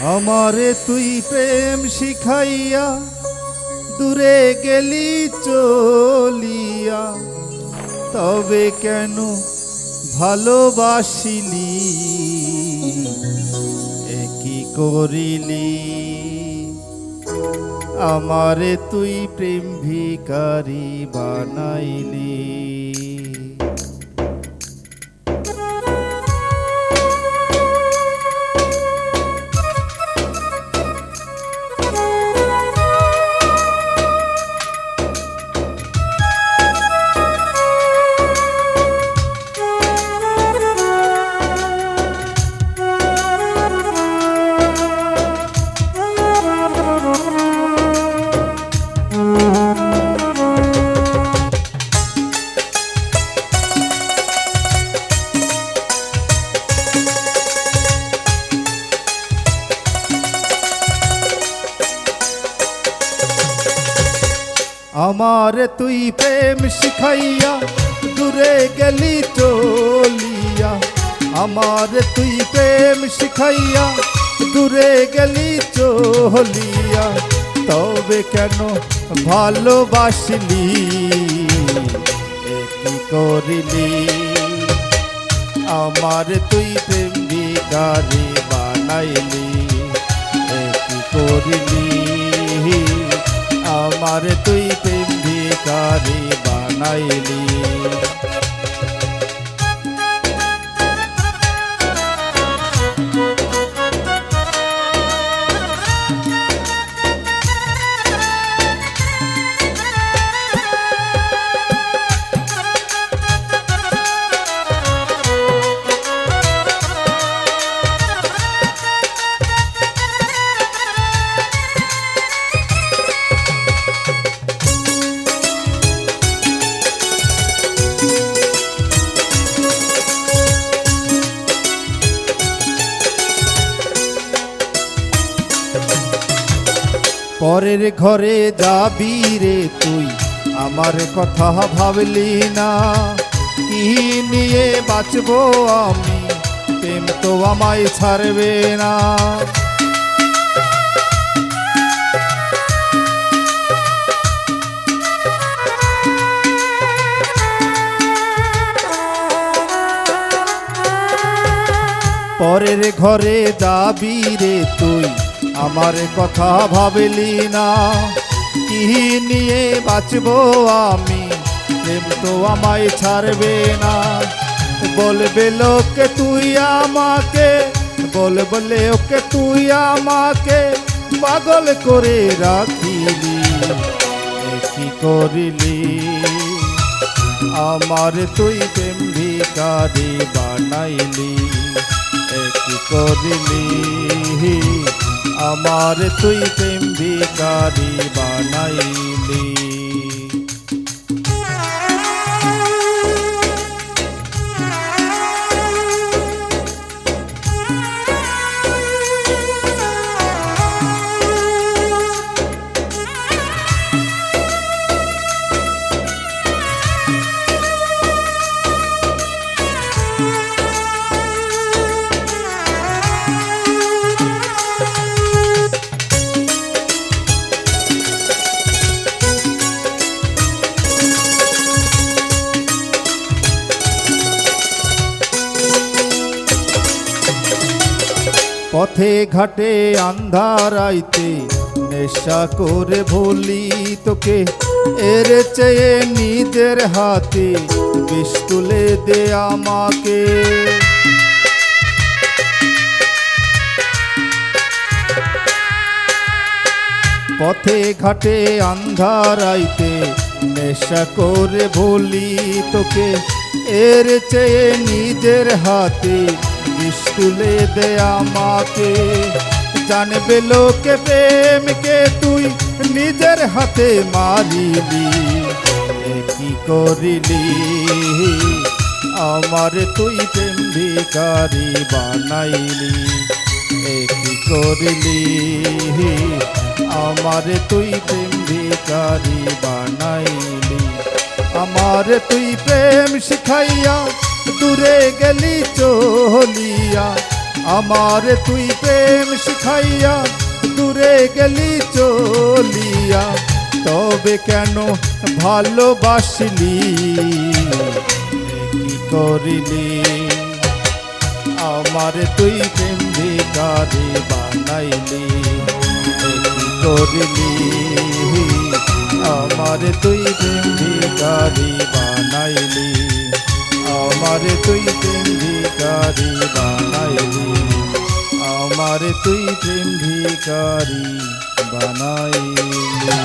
আমারে তুই প্রেম শিখাইয়া দূরে গেলি চলিয়া, তবে কেন ভালোবাসিলি? একই করিলি? আমারে তুই প্রেম ভিকারি বানাইলি। আমার তুই প্রেম শিখাইয়া দূরে গেলি চলিয়া। আমার তুই প্রেম শিখাইয়া দূরে গেলি চলিয়া। তবে কেন ভালোবাসলি? কি করিলি? আমার তুই প্রেম বিকারি বানাইলি। কি করিলি? আমার তুই প্রেম ভিকারি বানাইলি। পরের ঘরে যাবি রে তুই, আমার কথা ভাবলি না। কি নিয়ে বাঁচবো আমি? প্রেম তো আমায় ছাড়বে না। পরের ঘরে যাবি রে তুই আমার কথা ভাবলি না। কি নিয়ে বাঁচবো আমি? প্রেম তো আমায় ছাড়বে না। বলবে লোকে তুই আমাকে বল বলে ওকে তুই আমাকে, পাগল করে রাখিলি। কি করিলি? আমার তুই প্রেম বানাইলি। কি করিলি? আমার তুই প্রেম ভিকারি বানাইলি পথে ঘাটে আন্ধারাইতে নেশা করে ভুলি তোকে। এর চেয়ে নিজের হাতে বিষ তুলে দে আমাকে। পথে ঘাটে আন্ধারাইতে নেশা করে ভুলি তোকে। এর চেয়ে নিজের হাতে তুলে দে আমাকে। জানবে লোকে প্রেমকে তুই নিজের হাতে মারিলি। কি করিলি? আমার তুই প্রেম ভিকারি বানাইলি। কি করলি? আমার তুই প্রেম ভিকারি বানাইলি। আমার তুই প্রেম শিখাইয়া দূরে গেলি চলিয়া, আমারে তুই প্রেম শিখাইয়া, দূরে গেলি চলিয়া, তবে কেন ভালোবাসলি? কি করিলি? আমারে তুই প্রেম ভিকারি বানাইলি। কি করিলি? আমারে তুই প্রেম ভিকারি বানাইলি। আমারে তুই প্রেম ভিকারি বানাইলি। আমারে তুই প্রেম ভিকারি বানাইলি।